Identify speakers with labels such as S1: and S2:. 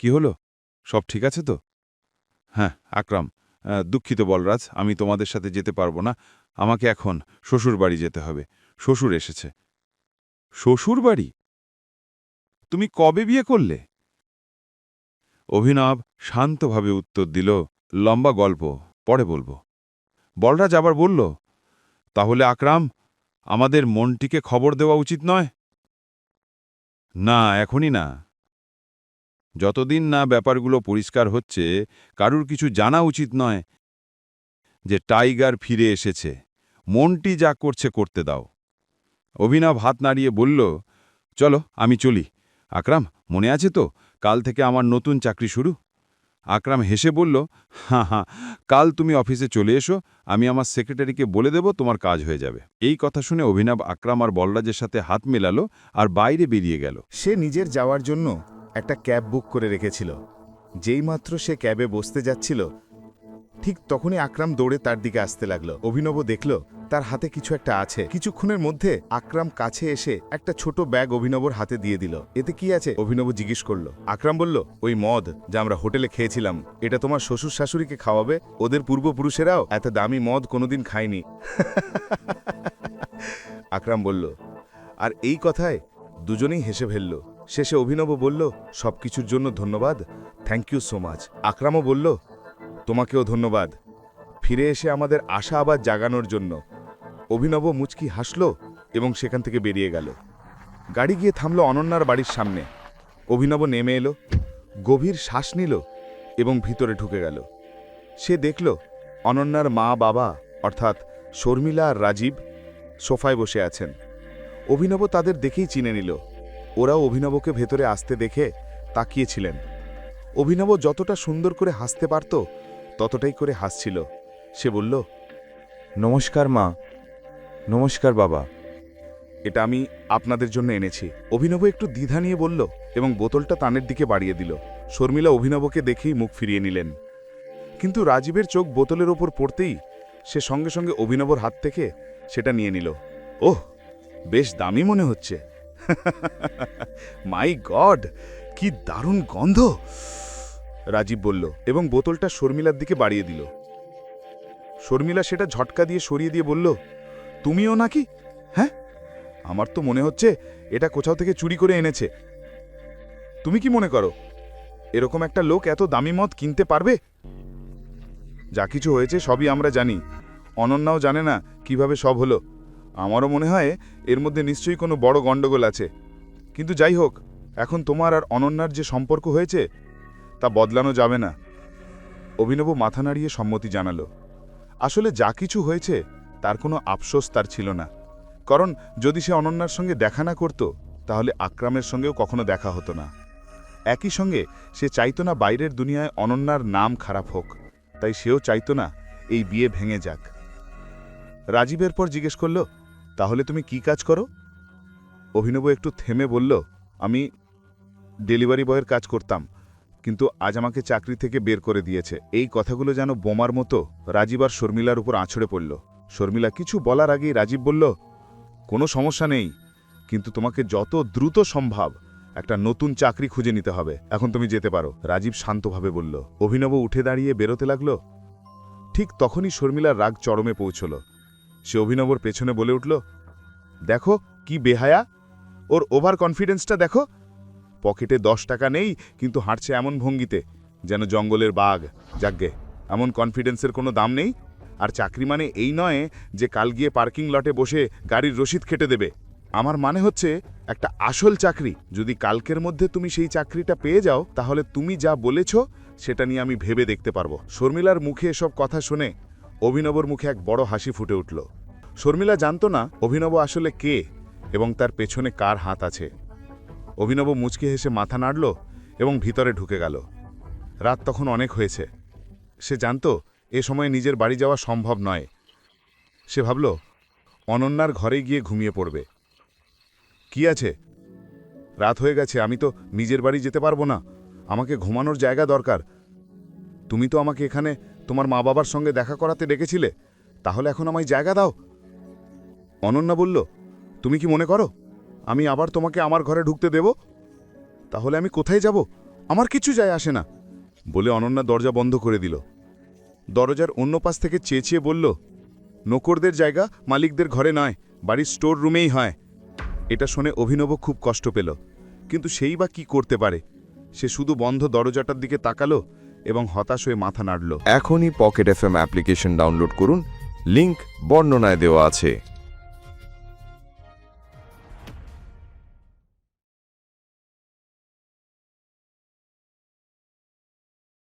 S1: কি হলো? সব ঠিক আছে তো? হ্যাঁ আকরাম দুঃখিত বলরাজ, আমি তোমাদের সাথে যেতে পারব না। আমাকে এখন শ্বশুর বাড়ি যেতে হবে। শ্বশুর এসেছে। শ্বশুর বাড়ি? তুমি কবে বিয়ে করলে? অভিনব শান্তভাবে উত্তর দিল, লম্বা গল্প, পরে বলব। বলরাজ আবার বলল, তাহলে আকরাম, আমাদের মনটিকে খবর দেওয়া উচিত নয়? না, এখনই না। যতদিন না ব্যাপারগুলো পরিষ্কার হচ্ছে, কারুর কিছু জানা উচিত নয় যে টাইগার ফিরে এসেছে। মনটি যা করছে করতে দাও। অভিনব হাত নাড়িয়ে বলল, চলো, আমি চলি। আকরাম, মনে আছে তো, কাল থেকে আমার নতুন চাকরি শুরু? আকরাম হেসে বলল হাঁ হাঁ কাল তুমি অফিসে চলে এসো, আমি আমার সেক্রেটারিকে বলে দেব তোমার কাজ হয়ে যাবে। এই কথা শুনে অভিনব আকরাম আর বলরাজের সাথে হাত মেলালো আর বাইরে বেরিয়ে গেল।
S2: সে নিজের যাওয়ার জন্য একটা ক্যাব বুক করে রেখেছিল। যেইমাত্র সে ক্যাবে বসতে যাচ্ছিল, ঠিক তখনই আকরাম দৌড়ে তার দিকে আসতে লাগল। অভিনব দেখল, তার হাতে কিছু একটা আছে। কিছুক্ষণের মধ্যে আকরাম কাছে এসে একটা ছোট ব্যাগ অভিনবর হাতে দিয়ে দিল। এতে কি আছে? অভিনব জিজ্ঞেস করল। আকরাম বলল, ওই মদ যা আমরা হোটেলে খেয়েছিলাম, এটা তোমার শ্বশুর শাশুড়িকে খাওয়াবে? ওদের পূর্বপুরুষেরাও এত দামি মদ কোনোদিন খায়নি? আকরাম বলল, আর এই কথায় দুজনেই হেসে ফেলল। শেষে অভিনব বলল, সব কিছুর জন্য ধন্যবাদ। থ্যাংক ইউ সো মাচ আকরামও বলল, তোমাকেও ধন্যবাদ। ফিরে এসে আমাদের আশা আবার জাগানোর জন্য। অভিনব মুচকি হাসল এবং সেখান থেকে বেরিয়ে গেল। গাড়ি গিয়ে থামল অনন্যার বাড়ির সামনে। অভিনব নেমে এলো, গভীর শ্বাস নিল এবং ভিতরে ঢুকে গেল। সে দেখল অনন্যার মা বাবা, অর্থাৎ শর্মিলা আর রাজীব সোফায় বসে আছেন। অভিনব তাদের দেখেই চিনে নিল। ওরাও অভিনবকে ভেতরে আসতে দেখে তাকিয়েছিলেন। অভিনব যতটা সুন্দর করে হাসতে পারত, ততটাই করে হাসছিল। সে বলল,
S3: নমস্কার মা, নমস্কার বাবা।
S2: এটা আমি আপনাদের জন্য এনেছি। অভিনব একটু দ্বিধা নিয়ে বলল এবং বোতলটা তানের দিকে বাড়িয়ে দিল। শর্মিলা অভিনবকে দেখেই মুখ ফিরিয়ে নিলেন। কিন্তু রাজীবের চোখ বোতলের ওপর পড়তেই সে সঙ্গে সঙ্গে অভিনবর হাত থেকে সেটা নিয়ে নিল। ওহ, বেশ দামি মনে হচ্ছে। মাই গড কি দারুণ গন্ধ! রাজীব বলল, এবং বোতলটা শর্মিলার দিকে বাড়িয়ে দিল। শর্মিলা সেটা ঝটকা দিয়ে সরিয়ে দিয়ে বলল, তুমিও নাকি? হ্যাঁ? আমার তো মনে হচ্ছে এটা কোথাও থেকে চুরি করে এনেছে। তুমি কি মনে করো, এরকম একটা লোক এত দামি মদ কিনতে পারবে? যা কিছু হয়েছে সবই আমরা জানি। অনন্যাও জানে না কীভাবে সব হলো। আমারও মনে হয় এর মধ্যে নিশ্চয়ই কোনো বড় গণ্ডগোল আছে। কিন্তু যাই হোক, এখন তোমার আর অনন্যার যে সম্পর্ক হয়েছে, তা বদলানো যাবে না। অভিনব মাথা নাড়িয়ে সম্মতি জানালো। আসলে যা কিছু হয়েছে, তার কোনো আফসোস তার ছিল না। কারণ যদি সে অনন্যার সঙ্গে দেখা না করত, তাহলে আকরামের সঙ্গেও কখনো দেখা হতো না। একই সঙ্গে, সে চাইতো না বাইরের দুনিয়ায় অনন্যার নাম খারাপ হোক। তাই সেও চাইতো না এই বিয়ে ভেঙে যাক। রাজীবের পর জিজ্ঞেস করল তাহলে তুমি কি কাজ করো? অভিনব একটু থেমে বলল, আমি ডেলিভারি বয়ের কাজ করতাম, কিন্তু আজ আমাকে চাকরি থেকে বের করে দিয়েছে। এই কথাগুলো যেন বোমার মতো রাজীব আর শর্মিলার উপর আছড়ে পড়ল। শর্মিলা কিছু বলার আগেই রাজীব বলল, কোনো সমস্যা নেই, কিন্তু তোমাকে যত দ্রুত সম্ভব একটা নতুন চাকরি খুঁজে নিতে হবে। এখন তুমি যেতে পারো। রাজীব শান্তভাবে বলল। অভিনব উঠে দাঁড়িয়ে বেরোতে লাগল। ঠিক তখনই শর্মিলার রাগ চরমে পৌঁছল। সে অভিনবর পেছনে বলে উঠল, দেখো কি বেহায়া। ওর ওভার কনফিডেন্সটা দেখো। পকেটে দশ টাকা নেই, কিন্তু হাঁটছে এমন ভঙ্গিতে যেন জঙ্গলের বাঘ। যাগ্গে, এমন কনফিডেন্সের কোনো দাম নেই। আর চাকরি মানে এই নয় যে কাল গিয়ে পার্কিং লটে বসে গাড়ির রসিদ খেটে দেবে। আমার মানে হচ্ছে একটা আসল চাকরি। যদি কালকের মধ্যে তুমি সেই চাকরিটা পেয়ে যাও, তাহলে তুমি যা বলেছ, সেটা নিয়ে আমি ভেবে দেখতে পারব। শর্মিলার মুখে এসব কথা শুনে অভিনবর মুখে এক বড় হাসি ফুটে উঠল। শর্মিলা জানত না অভিনব আসলে কে এবং তার পেছনে কার হাত আছে। অভিনব মুচকে হেসে মাথা নাড়ল এবং ভিতরে ঢুকে গেল। রাত তখন অনেক হয়েছে। সে জানত এ সময়ে নিজের বাড়ি যাওয়া সম্ভব নয়। সে ভাবল, অনন্যার ঘরে গিয়ে ঘুমিয়ে পড়বে। কি আছে? রাত হয়ে গেছে, আমি তো নিজের বাড়ি যেতে পারব না। আমাকে ঘুমানোর জায়গা দরকার। তুমি তো আমাকে এখানে তোমার মা বাবার সঙ্গে দেখা করাতে ডেকেছিলে, তাহলে এখন আমায় জায়গা দাও। অনন্যা বলল, তুমি কি মনে করো, আমি আবার তোমাকে আমার ঘরে ঢুকতে দেব? তাহলে আমি কোথায় যাব? আমার কিছু যায় আসে না, বলে অনন্যা দরজা বন্ধ করে দিল। দরজার অন্য পাশ থেকে চেঁচিয়ে বলল, নকরদের জায়গা মালিকদের ঘরে নয়, বাড়ির স্টোর রুমেই হয়। এটা শুনে অভিনব খুব কষ্ট পেল, কিন্তু সেই বা কি করতে পারে? সে শুধু বন্ধ দরজাটার দিকে তাকালো এবং হতাশ হয়ে মাথা নাড়ল।
S1: এখনই পকেট এফএম অ্যাপ্লিকেশন ডাউনলোড করুন। লিংক বর্ণনায় দেওয়া আছে।